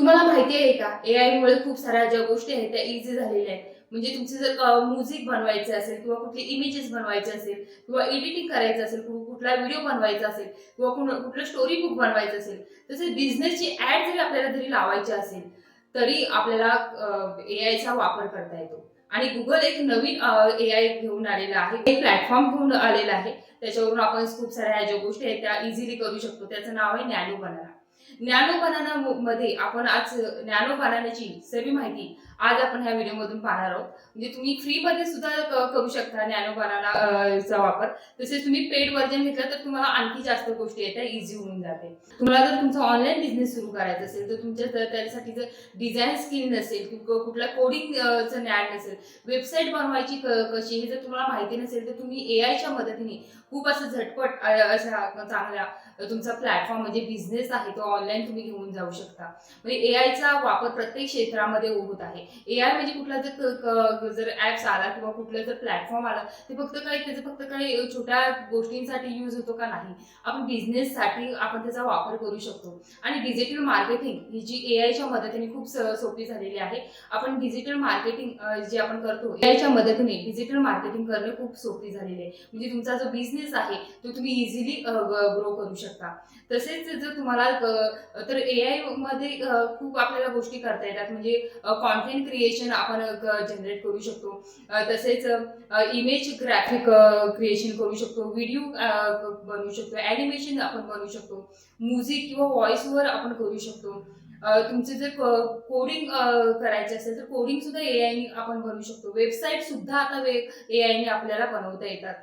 तुम्हाला माहिती आहे का? ए आय मुळे खूप साऱ्या ज्या गोष्टी आहेत त्या इझी झालेल्या आहेत. म्हणजे तुमचे जर म्युझिक बनवायचे असेल किंवा कुठले इमेजेस बनवायचे असेल किंवा एडिटिंग करायचं असेल कुठला व्हिडिओ बनवायचा असेल किंवा कुण- कुठलं स्टोरी बुक बनवायचं असेल तसेच बिझनेसची ऍड जरी आपल्याला जरी लावायची असेल तरी आपल्याला ए आयचा वापर करता येतो. आणि गुगल एक नवीन ए आय घेऊन आलेला आहे. एक प्लॅटफॉर्म घेऊन आलेला आहे. त्याच्यावरून आपण खूप साऱ्या ह्या ज्या गोष्टी आहेत त्या इझिली करू शकतो. त्याचं नाव आहे नॅनो बनाना नॅनो बनाना मध्ये आपण आज नॅनो बनानाची सर्व माहिती आज आपण ह्या व्हिडिओमधून पाहणार आहोत. म्हणजे तुम्ही फ्रीमध्ये सुद्धा करू शकता नॅनो बनाना चा वापर. तसेच तुम्ही पेड वर्जन घेतलं तर तुम्हाला आणखी जास्त गोष्टी आहेत इझी होऊन जाते. तुम्हाला जर तुमचा ऑनलाईन बिझनेस सुरू करायचा असेल तर तुमच्या त्यासाठी जर डिझाईन स्किल नसेल किंवा कुठल्या कोडिंगचं ज्ञान नसेल वेबसाईट बनवायची कशी हे जर तुम्हाला माहिती नसेल तर तुम्ही ए आयच्या मदतीने खूप असं झटपट अशा चांगल्या तुमचा प्लॅटफॉर्म म्हणजे बिझनेस आहे तो ऑनलाईन तुम्ही घेऊन जाऊ शकता. म्हणजे ए आयचा वापर प्रत्येक क्षेत्रामध्ये होत आहे. ए आय म्हणजे कुठला जर जर ऍप्स आला किंवा कुठला जर प्लॅटफॉर्म आला ते फक्त काही त्याचं फक्त काही छोट्या गोष्टींसाठी यूज होतो का नाही. आपण बिझनेससाठी आपण त्याचा वापर करू शकतो. आणि डिजिटल मार्केटिंग ही जी ए आयच्या मदतीने खूप सोपी झालेली आहे. आपण डिजिटल मार्केटिंग जे आपण करतो ए आयच्या मदतीने डिजिटल मार्केटिंग करणे खूप सोपी झालेली आहे. म्हणजे तुमचा जो बिझनेस आहे तो तुम्ही इझिली ग्रो करू शकता. तसेच जर तुम्हाला तर ए आयमध्ये खूप आपल्याला गोष्टी करता येतात. म्हणजे कॉन्टेंट क्रिएशन आपण जनरेट करू शकतो. तसेच इमेज ग्राफिक क्रिएशन करू शकतो. व्हिडिओ बनवू शकतो. ॲनिमेशन आपण बनवू शकतो. म्युझिक किंवा व्हॉइसवर आपण करू शकतो. तुमचे जर कोडिंग करायचे असेल तर कोडिंग सुद्धा ए आयने आपण बनवू शकतो. वेबसाईट सुद्धा आता वे ए आयने आपल्याला बनवता येतात.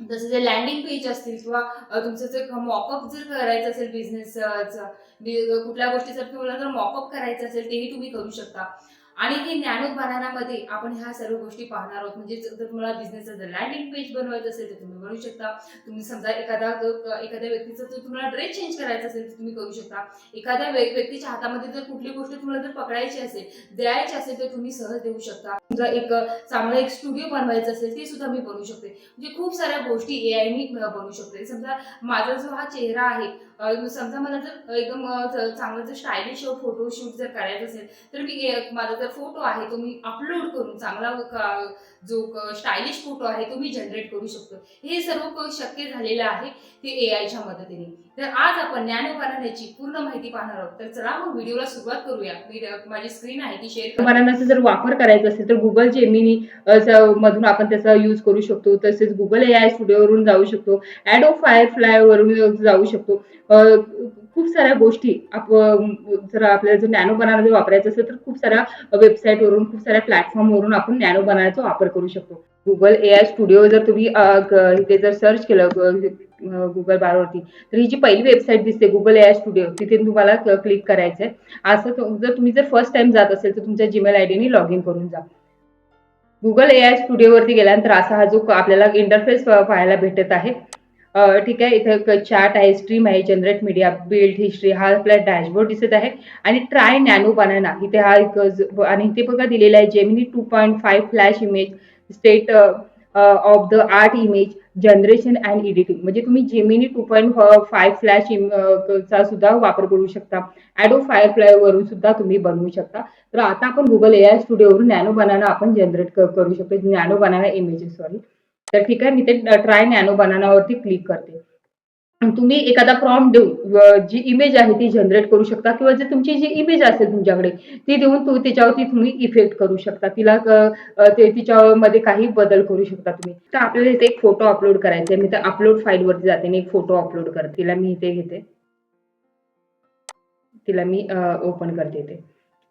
जसं जे लँडिंग पेज असतील किंवा तुमचं जर मॉकअप जर करायचं असेल बिझनेसचं कुठल्या गोष्टी तुम्हाला जर मॉकअप करायचं असेल तेही तुम्ही करू शकता. आणि हे ज्ञानो बनानामध्ये आपण ह्या सर्व गोष्टी पाहणार आहोत. म्हणजे जर तुम्हाला बिझनेसचं जर लँडिंग पेज बनवायचं असेल तर तुम्ही बनवू शकता. तुम्ही समजा एखादा एखाद्या व्यक्तीचं जर तुम्हाला ड्रेस चेंज करायचा असेल तर तुम्ही करू शकता. एखाद्या व्य- व्यक्तीच्या हातामध्ये जर कुठली गोष्ट तुम्हाला जर पकडायची असेल द्यायची असेल तर तुम्ही सहज देऊ शकता. समजा एक चांगला एक स्टुडिओ बनवायचा असेल ते सुद्धा मी बनवू शकते. म्हणजे खूप साऱ्या गोष्टी ए आयनी बनवू शकते. समजा माझा जो हा चेहरा आहे समजा मला जर एकदम चांगलं जर स्टायलिश फोटोशूट जर करायचं असेल तर मी माझा जर फोटो आहे तो मी अपलोड करून चांगला जो स्टायलिश फोटो आहे तो मी जनरेट करू शकतो. हे सर्व शक्य झालेलं आहे ते ए आयच्या मदतीने. तर आज आपण ज्ञानो बनाण्याची पूर्ण माहिती पाहणार आहोत. तर चला मग व्हिडिओला सुरुवात करूया. मी माझी स्क्रीन आहे ती शेअर बनानाचा जर वापर करायचा असेल तर गुगल जेमिनी मधून आपण त्याचा यूज करू शकतो. तसेच गुगल ए आय स्टुडिओवरून जाऊ शकतो. ॲडो फायरफ्लाय वरून जाऊ शकतो. खूप साऱ्या गोष्टी आप जर आपल्याला जर नॅनो बनाना जर वापरायचं असेल तर खूप साऱ्या वेबसाईटवरून खूप साऱ्या प्लॅटफॉर्मवरून आपण नॅनो बनानाचा वापर करू शकतो. गुगल ए आय स्टुडिओ जर तुम्ही इथे जर सर्च केलं गुगल बारवरती तर ही जी पहिली वेबसाईट दिसते गुगल ए आय स्टुडिओ तिथे तुम्हाला क्लिक करायचं आहे असं जर तुम्ही जर फर्स्ट टाइम जात असेल तर तुमच्या जीमेल आय डीने लॉग इन करून जा. गुगल ए आय स्टुडिओवरती गेल्यानंतर असा हा जो आपल्याला इंटरफेस पाहायला भेटत आहे. ठीक आहे इथे चॅट आहे स्ट्रीम आहे जनरेट मीडिया बिल्ड हिस्ट्री हा आपला डॅशबोर्ड दिसत आहे. आणि ट्राय नॅनो बनाना इथे हा एक आणि इथे बघा दिलेला आहे Gemini two point five flash image state of the art image generation and editing म्हणजे तुम्ही Gemini two point five flash चा सुद्धा वापर करू शकता. ॲडो फायर फ्लाय वरून सुद्धा तुम्ही बनवू शकता. तर आता आपण गुगल ए आय स्टुडिओवरून नॅनो बनाना आपण जनरेट करू शकतो. नॅनो बनाना इमेजेस सॉरी तर ठीक आहे मी ते ट्राय नॅनो बनानावरती क्लिक करते. तुम्ही एखादा प्रॉम्प्ट देऊन जी इमेज आहे ती जनरेट करू शकता किंवा जर तुमची जी इमेज असेल तुमच्याकडे ती देऊन तू त्याच्यावरती तुम्ही इफेक्ट करू शकता. तिला ते तिच्यामध्ये काही बदल करू शकता तुम्ही. तर आपल्याला इथे एक फोटो अपलोड करायचा मी तर अपलोड फाईलवरती जाते आणि एक फोटो अपलोड करते. तिला मी इथे घेते. तिला मी ओपन करते ते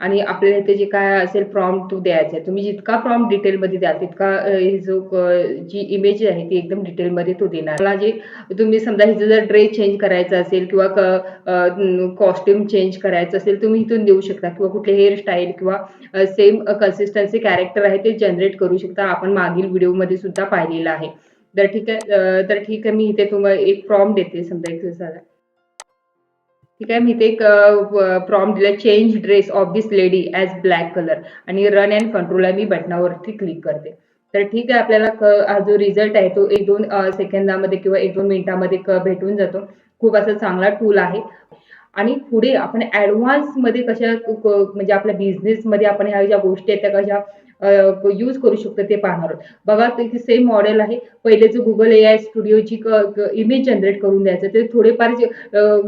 आणि आपल्याला इथे जे काय असेल प्रॉम्प्ट द्यायचा. आहे तुम्ही जितका प्रॉम्प्ट डिटेलमध्ये द्याल तितका जो जी इमेज आहे ती एकदम डिटेलमध्ये तो देणार. मला जे तुम्ही समजा हिचं जर ड्रेस चेंज करायचा असेल किंवा कॉस्ट्युम चेंज करायचं असेल तुम्ही इथून देऊ शकता. किंवा कुठले हेअरस्टाईल किंवा सेम कन्सिस्टन्सी कॅरेक्टर आहे ते जनरेट करू शकता. आपण मागील व्हिडिओमध्ये सुद्धा पाहिलेलं आहे. तर ठीक आहे तर ठीक आहे मी इथे तुम्हाला एक प्रॉम्प्ट देते समजा एक ठीक आहे? मी ते एक प्रॉम्प्ट दिला change dress of this lady as black colour आणि रन अँड कंट्रोल आहे. मी बटनावरती क्लिक करते. तर ठीक आहे आपल्याला हा जो रिझल्ट आहे तो एक दोन सेकंदामध्ये किंवा एक दोन मिनिटामध्ये भेटून जातो. खूप असा चांगला टूल आहे. आणि पुढे आपण ॲडव्हान्समध्ये कशा म्हणजे आपल्या बिझनेसमध्ये आपण ह्या ज्या गोष्टी आहेत त्या कशा यूज करू शकतो ते पाहणार आहोत. बघा ते सेम मॉडेल आहे. पहिले जो गुगल ए आय स्टुडिओची इमेज जनरेट करून द्यायचं. ते थोडेफार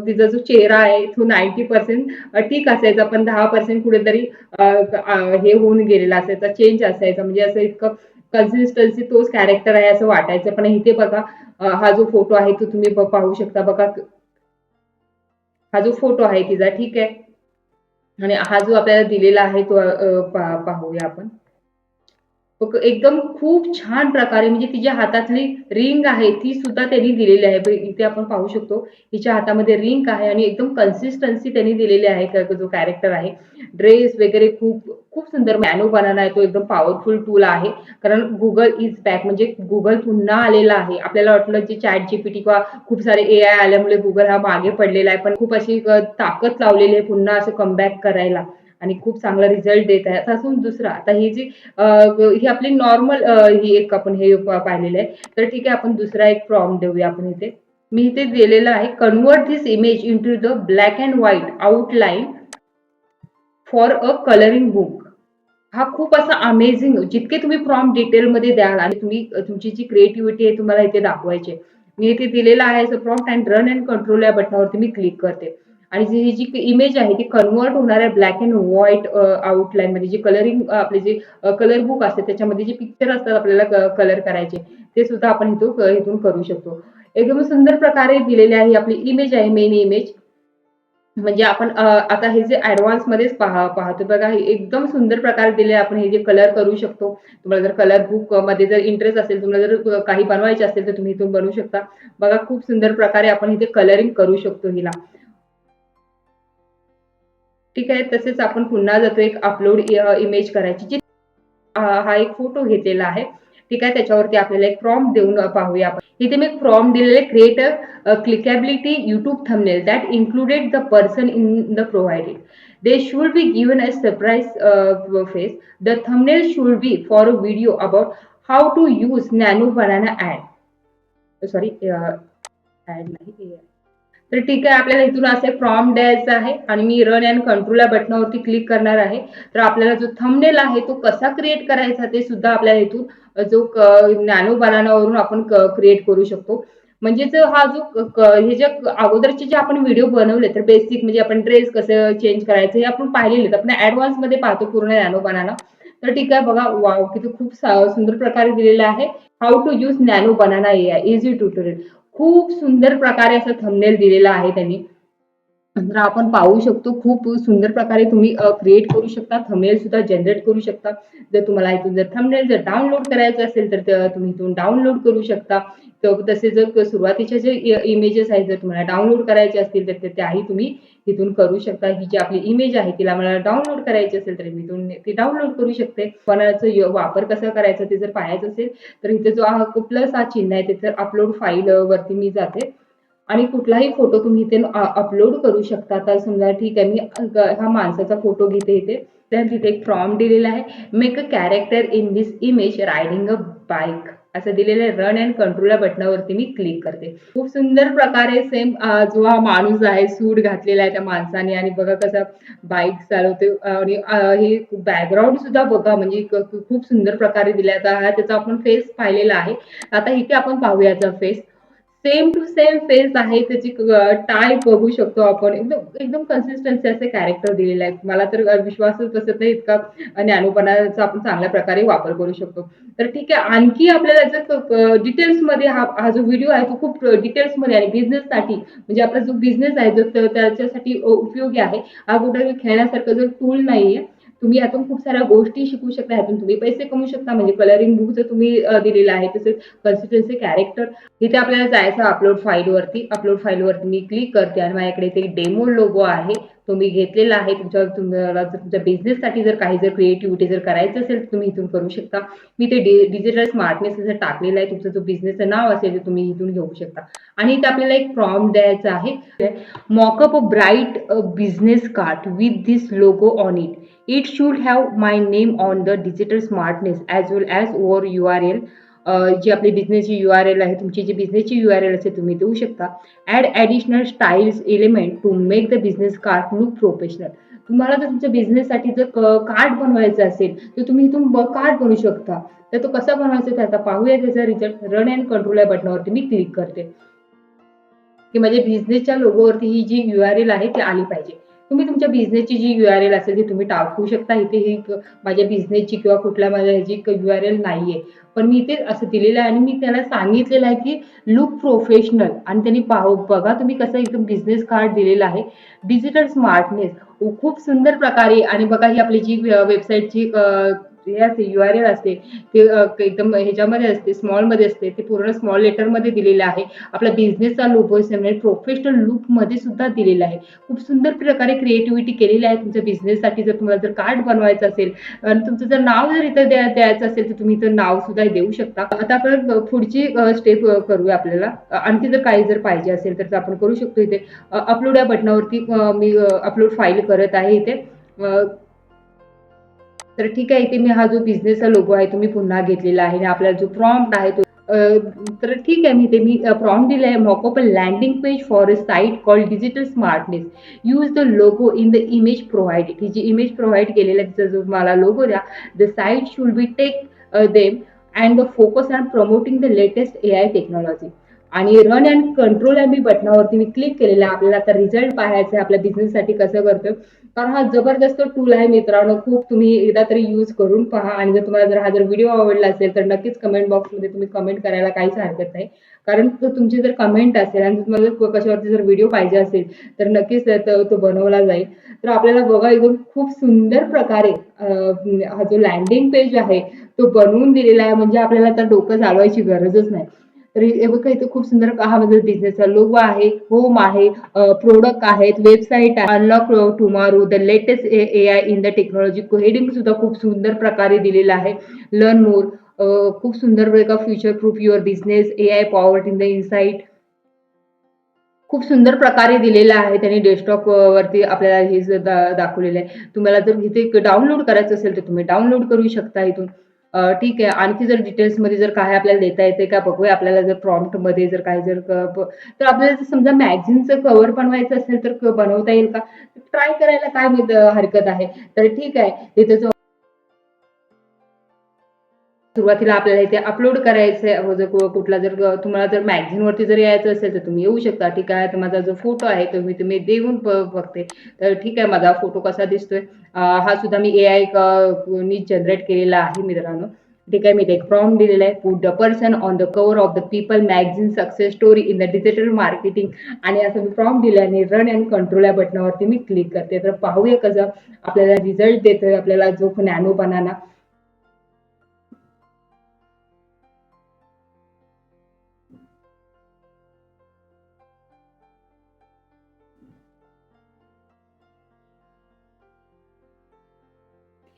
तिचा जो चेहरा आहे तो 90% ठीक असायचा, पण 10% कुठेतरी हे होऊन गेलेला असायचा, चेंज असायचा. म्हणजे असं इतकं कन्सिस्टन्सी तोच कॅरेक्टर आहे असं वाटायचं. पण इथे बघा हा जो फोटो आहे तो तुम्ही पाहू शकता बघा. हा जो फोटो आहे तिचा ठीक आहे. आणि हा जो आपल्याला दिलेला आहे तो पा पाहूया आपण. एकदम खूप छान प्रकारे म्हणजे तिच्या हातातली रिंग आहे ती सुद्धा त्यांनी दिलेली आहे. इथे आपण पाहू शकतो हिच्या हातामध्ये रिंग आहे आणि एकदम कन्सिस्टन्सी त्यांनी दिलेली आहे जो कॅरेक्टर आहे. ड्रेस वगैरे खूप खूप सुंदर म्हणजे मॅनो बनाना आहे तो एकदम पॉवरफुल टूल आहे. कारण गुगल इज बॅक म्हणजे गुगल पुन्हा आलेला आहे. आपल्याला वाटलं की जीपीटी किंवा खूप सारे ए आय आल्यामुळे गुगल हा मागे पडलेला आहे. पण खूप अशी ताकद लावलेली आहे पुन्हा असं कमबॅक करायला आणि खूप चांगला रिझल्ट देत आहे. आता असून दुसरा आता ही जी ही आपली नॉर्मल ही एक आपण हे पाहिलेलं आहे. तर ठीक आहे आपण दुसरा एक प्रॉम्प्ट देऊया आपण इथे. मी इथे दिलेलं आहे convert this image into the black and white outline for a colouring book. हा खूप असा अमेझिंग जितके तुम्ही प्रॉम्प्ट डिटेलमध्ये द्याल आणि तुम्ही तुमची जी क्रिएटिव्हिटी आहे तुम्हाला इथे दाखवायची आहे. मी इथे दिलेला आहे असं prompt and run and control या बटनावरती मी क्लिक करते. आणि जी ही जी इमेज आहे ती कन्व्हर्ट होणार आहे ब्लॅक अँड व्हाईट आउटलाईन मध्ये जी कलरिंग आपले जे कलर बुक असते त्याच्यामध्ये जे पिक्चर असतात आपल्याला कलर करायचे ते सुद्धा आपण इथून इथून करू शकतो. एकदम सुंदर प्रकारे दिलेली आहे आपली इमेज आहे मेन इमेज. म्हणजे आपण आता हे जे ऍडव्हान्स मध्येच पाहा पाहतो बघा हे एकदम सुंदर प्रकारे दिले आपण हे जे कलर करू शकतो. तुम्हाला जर कलर बुकमध्ये जर इंटरेस्ट असेल, तुम्हाला जर काही बनवायचे असेल तर तुम्ही इथून बनवू शकता. बघा खूप सुंदर प्रकारे आपण इथे कलरिंग करू शकतो हिला. ठीक आहे. तसेच आपण पुन्हा जातो एक अपलोड इमेज करायची जी हा एक फोटो घेतलेला आहे. ठीक आहे. त्याच्यावरती आपल्याला एक फॉर्म देऊन पाहूया आपण. इथे मी फॉर्म दिलेले create a, clickability YouTube thumbnail that included the person in the provided. They should be given a surprise face. The thumbnail should be for a video about how to use nano banana ad. Sorry ad नाही तर ठीक आहे आपल्याला इथून असे prompt द्यायचा आहे आणि मी रन अँड कंट्रोल या बटनावरती क्लिक करणार आहे. तर आपल्याला जो थंबनेल आहे तो कसा क्रिएट करायचा ते सुद्धा आपल्याला इथून जो नॅनो बनानावरून आपण क्रिएट करू शकतो. म्हणजेच हा जो हे जे अगोदरचे जे आपण व्हिडिओ बनवले तर बेसिक म्हणजे आपण ड्रेस कसं चेंज करायचं हे आपण पाहिलेले आपण आपण ॲडव्हान्समध्ये पाहतो पूर्ण नॅनो बनाना. तर ठीक आहे बघा वाव किती खूप सुंदर प्रकारे दिलेलं आहे. How to use nano banana A I easy tutorial. खूप सुंदर प्रकारे असं थंबनेल दिलेलं आहे त्यांनी. तर आपण पाहू शकतो खूप सुंदर प्रकारे तुम्ही क्रिएट करू शकता. थंबनेल सुद्धा जनरेट करू शकता. जर तुम्हाला इथून जर थंबनेल जर डाउनलोड करायचं असेल तर तुम्ही इथून डाउनलोड करू शकता. तर तसे जर सुरुवातीचे जे इमेजेस आहेत जर तुम्हाला डाउनलोड करायचे असतील तर त्याही तुम्ही इथून करू शकता. ही जी आपली इमेज आहे तिला मला डाउनलोड करायची असेल तर मी इथून ती डाउनलोड करू शकते. कोणाचा वापर कसा करायचा ते जर पाहायचं असेल तर इथे जो प्लस हा चिन्ह आहे तिथे अपलोड फाईल वरती मी जाते. आणि कुठलाही फोटो तुम्ही इथे अपलोड करू शकता. तर समजा ठीक आहे मी हा माणसाचा फोटो घेते इथे. तर तिथे एक प्रॉम्प्ट दिलेला आहे. Make a character in this image riding a bike असं दिलेलं आहे. रन अँड कंट्रोल या बटनावरती मी क्लिक करते. खूप सुंदर प्रकारे सेम जो हा माणूस आहे सूट घातलेला आहे त्या माणसाने आणि बघा कसा बाईक चालवते आणि हे बॅकग्राऊंड सुद्धा बघा म्हणजे खूप सुंदर प्रकारे दिल्या हा त्याचा आपण फेस पाहिलेला आहे. आता इथे आपण पाहूयाचा face. Same to same face आहे. त्याची टाय बघू शकतो आपण. एकदम एकदम कन्सिस्टन्सी असे कॅरेक्टर दिलेले आहेत. मला तर विश्वासच बसत नाही इतका ज्ञानोपणाचा आपण चांगल्या प्रकारे वापर करू शकतो. तर ठीक आहे आणखी आपल्याला जर डिटेल्समध्ये हा हा जो व्हिडिओ आहे तो खूप डिटेल्समध्ये आहे बिझनेससाठी म्हणजे आपला जो बिझनेस आहे जो त्याच्यासाठी उपयोगी आहे. हा कुठे खेळण्यासारखं जर टूल नाहीये. तुम्ही यातून खूप साऱ्या गोष्टी शिकू शकता. यातून तुम्ही पैसे कमवू शकता. म्हणजे कलरिंग बुक जर तुम्ही दिलेलं आहे तसेच कन्सिस्टन्सी कॅरेक्टर इथे आपल्याला जायचं अपलोड फाईलवरती. अपलोड फाईलवरती मी क्लिक करते आणि माझ्याकडे ते डेमो लोगो आहे. तो मी घेतलेला आहे. तुमच्या तुम्हाला जर तुमच्या बिझनेससाठी जर काही जर क्रिएटिव्हिटी जर करायचं असेल तर तुम्ही इथून करू शकता. मी ते डि डिजिटल स्मार्टनेस जर टाकलेलं आहे. तुमचं जो बिझनेसचं नाव असेल ते तुम्ही इथून घेऊ शकता. आणि इथे आपल्याला एक फॉर्म द्यायचा आहे. Mockup a bright business card with this logo on it. It should have my name on the digital smartness as well as R L जी आपली बिझनेसची यू आर एल आहे तुमची जी बिझनेसची यू आर एल असेल तुम्ही देऊ शकता. Add additional styles element to make the business card look professional तुम्हाला जर तुमच्या बिझनेससाठी जर कार्ड बनवायचं असेल तर तुम्ही इथून कार्ड बनवू शकता. तर तो कसा बनवायचा ते आता पाहूया. त्याचा रिझल्ट रन अँड कंट्रोल या बटनावरती मी क्लिक करते. की माझ्या बिझनेसच्या लोगोवरती ही जी यू आर एल आहे ती आली पाहिजे. तुम्ही तुमच्या बिझनेसची जी यू आर एल असेल ती तुम्ही टाकू शकता. इथे ही माझ्या बिझनेसची किंवा कुठल्या माझ्या ह्याची यू आर एल नाहीये. पण मी इथे असं दिलेलं आहे आणि मी त्याला सांगितलेलं आहे की लुक प्रोफेशनल आणि त्यांनी पाहू बघा तुम्ही कसं एकदम बिझनेस कार्ड दिलेलं आहे. डिजिटल स्मार्टनेस खूप सुंदर प्रकारे आणि बघा ही आपली जी वेबसाईटची हे असते यू आर एल असते ते एकदम ह्याच्यामध्ये असते स्मॉलमध्ये असते ते पूर्ण स्मॉल लेटरमध्ये दिलेलं आहे. आपला बिझनेसचा लोगो प्रोफेशनल लुकमध्ये सुद्धा दिलेला आहे. खूप सुंदर प्रकारे क्रिएटिव्हिटी केलेली आहे तुमच्या बिझनेससाठी जर तुम्हाला जर कार्ड बनवायचं असेल आणि तुमचं जर नाव जर इथं द्या द्यायचं असेल तर तुम्ही इथं नाव सुद्धा देऊ शकता. आता आपण पुढची स्टेप करूया आपल्याला. आणखी जर काही जर पाहिजे असेल तर आपण करू शकतो इथे. अपलोड या बटनावरती मी अपलोड फाईल करत आहे इथे. तर ठीक आहे इथे मी हा जो बिझनेसचा लोगो आहे तो मी पुन्हा घेतलेला आहे. आणि आपला जो प्रॉम्प्ट आहे तो तर ठीक आहे मी ते मी प्रॉम्प्ट दिला आहे. Mockup a landing page for a site call digital smartness use the logo in the image provided ही जी इमेज प्रोव्हाइड केलेला आहे तिचा जो मला लोगो द्या the site should be take them and the focus on promoting the latest A I technology आणि run and control मी बटनावरती मी क्लिक केलेलं आपल्याला आता रिझल्ट पाहायचा आहे. आपल्या बिझनेससाठी कसं करतोय? कारण हा जबरदस्त टूल आहे मित्रांनो. खूप तुम्ही एकदा तरी यूज करून पहा. आणि जर तुम्हाला जर हा जर व्हिडिओ आवडला असेल तर नक्कीच कमेंट बॉक्समध्ये तुम्ही कमेंट करायला काहीच हरकत नाही. कारण तुमची जर कमेंट असेल आणि तुम्हाला जर कशावरती जर व्हिडिओ पाहिजे असेल तर नक्कीच तो बनवला जाईल. तर आपल्याला बघा एकदम खूप सुंदर प्रकारे हा जो लँडिंग पेज आहे तो बनवून दिलेला आहे. म्हणजे आपल्याला आता डोकं चालवायची गरजच नाही. बघा इथे खूप सुंदर हा माझा बिझनेसचा लोगो आहे होम आहे प्रोडक्ट आहेत वेबसाईट आहे. Unlock tomorrow the latest A I in the technology heading सुद्धा खूप सुंदर प्रकारे दिलेलं आहे. लर्न मोर खूप सुंदर का future proof your business A I power in the insight खूप सुंदर प्रकारे दिलेलं आहे त्यांनी डेस्कटॉप वरती आपल्याला हे दाखवलेलं आहे. तुम्हाला जर इथे डाउनलोड करायचं असेल तर तुम्ही डाउनलोड करू शकता इथून. ठीक आहे. आणखी जर डिटेल्समध्ये जर काय आपल्याला देता येते का बघूया. आपल्याला जर प्रॉम्प्टमध्ये जर काय जर तर आपल्याला जर समजा मॅगझिनचं कव्हर बनवायचं असेल तर बनवता येईल का? ट्राय करायला काय हरकत आहे? तर ठीक आहे. तिथे जो सुरुवातीला आपल्याला इथे अपलोड करायचं आहे जर कुठला जर तुम्हाला जर मॅगझिनवरती जर यायचं असेल तर तुम्ही येऊ शकता. ठीक आहे तर माझा जो फोटो आहे तो मी तुम्ही देऊन ब- बघते. तर ठीक आहे माझा फोटो कसा दिसतोय? हा सुद्धा मी ए आय नी जनरेट केलेला आहे मित्रांनो. ठीक आहे मी ते फॉर्म दिलेला आहे. Put the person on the cover of the People magazine success story in the digital marketing आणि असं मी फॉर्म दिला आणि रन अँड कंट्रोल या बटनावरती मी क्लिक करते. तर पाहूया कसं आपल्याला रिझल्ट देतोय आपल्याला जो नॅनो बनाना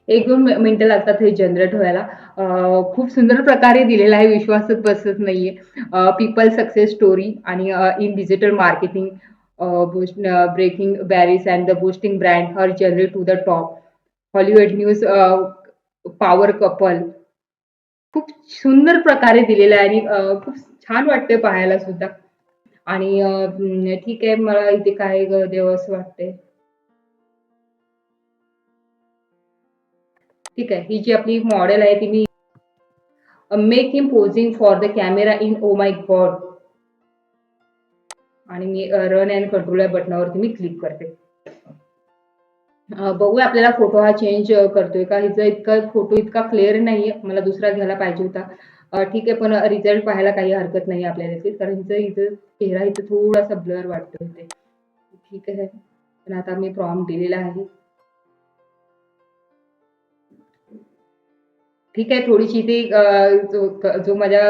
एक दोन मिनटं मिनिटं लागतात हे जनरेट व्हायला. खूप सुंदर प्रकारे दिलेला आहे विश्वासच बसत नाहीये. पीपल सक्सेस स्टोरी आणि in digital marketing breaking barriers and the boosting brand her generate to the top Hollywood news power couple खूप सुंदर प्रकारे दिलेलं आहे आणि खूप छान वाटते पाहायला सुद्धा. आणि ठीक आहे मला इथे काय ग- असं वाटते ठीक आहे. ही जी आपली मॉडेल आहे ती मी make him posing for the camera in oh my god आणि मी रन अँड कंट्रोल या बटनावरती मी क्लिक करते. बघू बघूया आपल्याला फोटो हा चेंज करतोय का? हिचा इतका फोटो इतका क्लिअर नाहीये. मला दुसरा घ्यायला पाहिजे होता. ठीक आहे पण रिझल्ट पाहायला काही हरकत नाही आपल्याला कारण हिचं हिचं चेहरा इथं थोडासा ब्लर वाटतो इथे. ठीक आहे. पण आता मी प्रॉम्प्ट दिलेला आहे. ठीक आहे थोडीशी ती जो जो माझ्या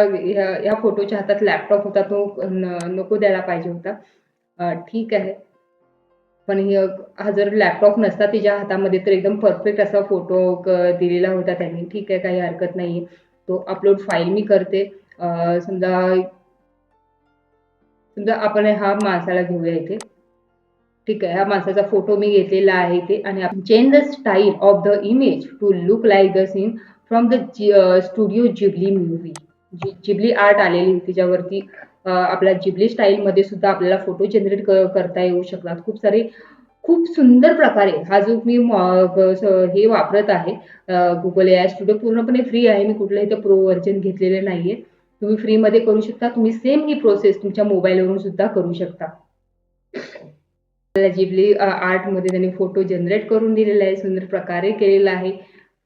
ह्या फोटोच्या हातात लॅपटॉप होता तो नको द्यायला पाहिजे होता. ठीक आहे. पण हा जर लॅपटॉप नसता तिच्या हातामध्ये तर एकदम परफेक्ट असा फोटो दिलेला होता त्यांनी. ठीक आहे काही हरकत नाही तो अपलोड फाईल मी करते. समजा समजा आपण हा माणसाला घेऊया इथे. ठीक आहे ह्या माणसाचा फोटो मी घेतलेला आहे इथे. आणि change the style of the image to look like the scene from the studio Ghibli movie G Ghibli art आलेली होती. ज्यावरती uh, आपल्या जिबली स्टाईलमध्ये सुद्धा आपल्याला फोटो जनरेट करता येऊ शकतात. खूप सारे खूप सुंदर प्रकारे हा जो मी uh, हे वापरत आहे गुगल ए आय स्टुडिओ पूर्णपणे फ्री आहे. मी कुठलंही ते प्रो व्हर्जन घेतलेले नाहीये. तुम्ही फ्रीमध्ये करू शकता. तुम्ही सेम ही प्रोसेस तुमच्या मोबाईलवरून सुद्धा करू शकता. जिबली आर्टमध्ये uh, त्यांनी फोटो जनरेट करून दिलेला आहे. सुंदर प्रकारे केलेला आहे.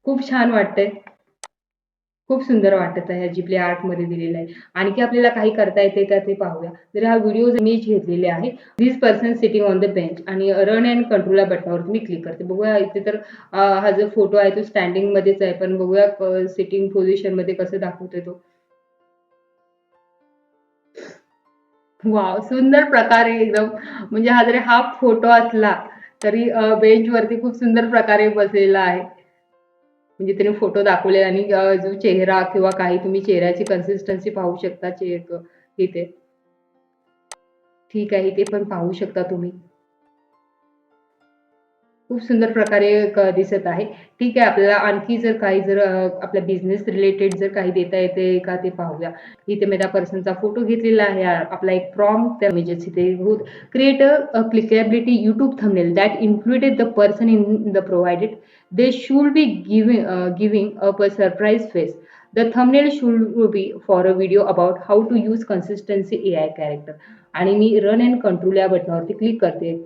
खूप छान वाटतंय. खूप सुंदर वाटत आहे जिबली आर्टमध्ये दिलेलं आहे. आणखी आपल्याला काही करता येते का ते पाहूया. तर हा व्हिडिओ मी घेतलेले आहे this person sitting on the bench आणि रन अँड कंट्रोल या बटनावर मी क्लिक करते. बघूया इथे तर हा जो फोटो आहे तो स्टँडिंग मध्येच आहे. पण बघूया सिटिंग पोझिशनमध्ये कसं दाखवतोय तो. वाव सुंदर प्रकारे एकदम. म्हणजे हा जरी हा फोटो असला तरी बेंच वरती खूप सुंदर प्रकारे बसलेला आहे. म्हणजे त्याने फोटो दाखवले आणि जो चेहरा किंवा काही तुम्ही चेहऱ्याची कन्सिस्टन्सी पाहू शकता चेहरे इथे ठीक आहे ते पण पाहू शकता तुम्ही. खूप सुंदर प्रकारे दिसत आहे. ठीक आहे आपल्याला आणखी जर काही जर आपल्या बिझनेस रिलेटेड जर काही देता येते का ते पाहूया. इथे मी त्या पर्सनचा फोटो घेतलेला आहे. आपला एक फ्रॉम त्या इमेजेस इथे create a clickability YouTube thumbnail that included the person in the provided they should be giving giving up a surprise face the thumbnail should be for a video about how to use consistency A I character आणि मी run and control या बटनावरती click करते.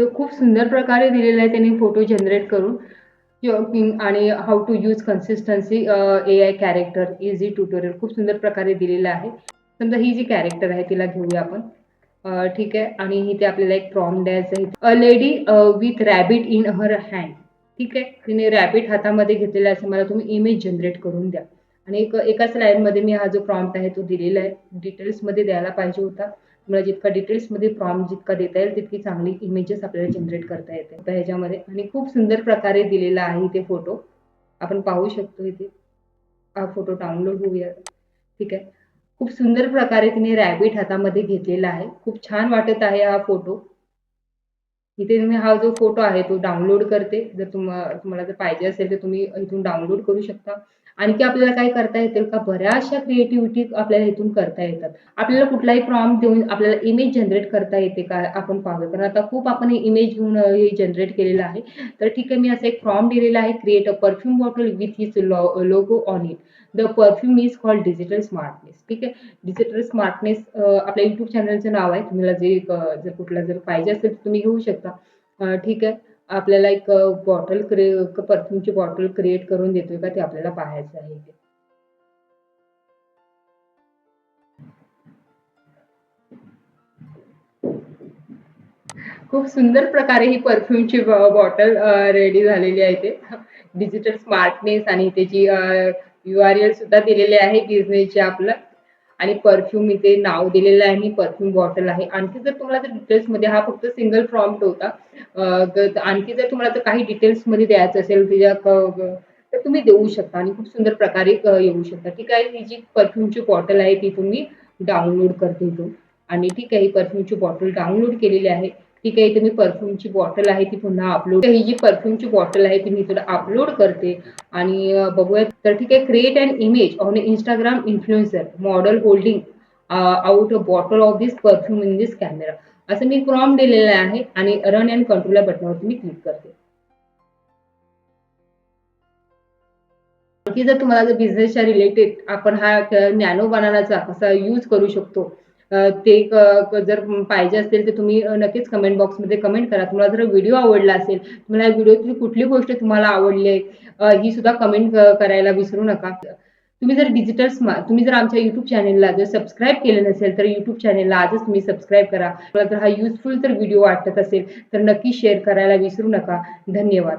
तो खूप सुंदर प्रकारे दिलेला आहे त्यांनी फोटो जनरेट करून. आणि how to use consistency A I character easy tutorial खूप सुंदर प्रकारे दिलेलं आहे. समजा ही जी कॅरेक्टर आहे तिला घेऊया आपण. ठीक आहे. आणि इथे आपल्याला एक प्रॉम द्यायचं आहे. A lady with rabbit in her hand ठीक आहे. तिने रॅबिट हातामध्ये घेतलेला आहे असं मला तुम्ही इमेज जनरेट करून द्या. आणि एक एकाच लाईनमध्ये मी हा जो प्रॉम्प्ट आहे तो दिलेला आहे. डिटेल्समध्ये द्यायला पाहिजे होता. तुम्हाला जितका डिटेल्समध्ये प्रॉम्प्ट जितका देता येईल तितकी चांगली इमेजेस आपल्याला जनरेट करता येते. आता ह्याच्यामध्ये आणि खूप सुंदर प्रकारे दिलेला आहे इथे फोटो आपण पाहू शकतो इथे. हा फोटो डाउनलोड होऊया. ठीक आहे. खूप सुंदर प्रकारे तिने रॅबिट हातामध्ये घेतलेला आहे. खूप छान वाटत आहे हा फोटो इथे तुम्ही हा जो फोटो आहे तो डाउनलोड करते. जर तुम्हा तुम्हाला जर पाहिजे असेल तर तुम्ही इथून डाउनलोड करू शकता. आणखी आपल्याला काय करता येतील का? बऱ्याचशा क्रिएटिव्हिटी आपल्याला इथून करता येतात. आपल्याला कुठलाही प्रॉम्प्ट देऊन आपल्याला इमेज जनरेट करता येते का? आपण पाहूया. कारण आता खूप आपण इमेज घेऊन हे जनरेट केलेलं आहे. तर ठीक आहे मी असं एक प्रॉम्प्ट दिलेला आहे. Create a perfume bottle with his logo on it the perfume is called digital smartness ठीक आहे? डिजिटल स्मार्टनेस आपल्या युट्यूब चॅनलचं नाव आहे. तुम्हाला जे जर कुठला जर पाहिजे असेल तर तुम्ही घेऊ शकता. ठीक आहे? आपल्याला एक बॉटल क्रिए परफ्यूमची बॉटल क्रिएट करून देतोय का ते आपल्याला पाहायचं आहे खूप सुंदर प्रकारे ही परफ्यूमची बॉटल रेडी झालेली आहे ते डिजिटल स्मार्टनेस आणि त्याची यू आर एल सुद्धा दिलेले आहे बिझनेसचे आपलं. आणि परफ्यूम इथे नाव दिलेलं आहे आणि परफ्यूम बॉटल आहे. आणखी जर तुम्हाला जर डिटेल्समध्ये हा फक्त सिंगल प्रॉम्प्ट होता. आणखी जर तुम्हाला जर काही डिटेल्समध्ये द्यायचं असेल तुझ्या तर तुम्ही देऊ शकता आणि खूप सुंदर प्रकारे येऊ शकता. ठीक आहे? ही जी परफ्यूमची बॉटल आहे ती तुम्ही डाउनलोड करते इथून. आणि ठीक आहे ही परफ्यूमची बॉटल डाउनलोड केलेली आहे. ठीक आहे इथे मी परफ्यूमची बॉटल आहे ती पुन्हा अपलोड ही जी परफ्यूमची बॉटल आहे ती मी इथं अपलोड करते. आणि बघूया. तर ठीक आहे create and image on Instagram influencer model holding out a bottle of this perfume in this camera असं मी प्रॉम दिलेलं आहे आणि रन अँड कंट्रोल या बटनावरती मी क्लिक करते. की जर तुम्हाला जर बिझनेसच्या रिलेटेड आपण हा नॅनो बनानाचा कसा यूज करू शकतो ते जर पाहिजे असेल तर तुम्ही नक्कीच कमेंट बॉक्समध्ये कमेंट करा. तुम्हाला जर व्हिडिओ आवडला असेल तुम्हाला या व्हिडिओतली कुठली गोष्ट तुम्हाला आवडली आहे ही सुद्धा कमेंट करायला विसरू नका. तुम्ही जर डिजिटल स्मार्ट तुम्ही जर आमच्या युट्यूब चॅनेलला जर सबस्क्राईब केलं नसेल तर युट्यूब चॅनेलला आजच तुम्ही सबस्क्राईब करा. तुम्हाला जर हा युजफुल जर व्हिडिओ वाटत असेल तर नक्की शेअर करायला विसरू नका. धन्यवाद.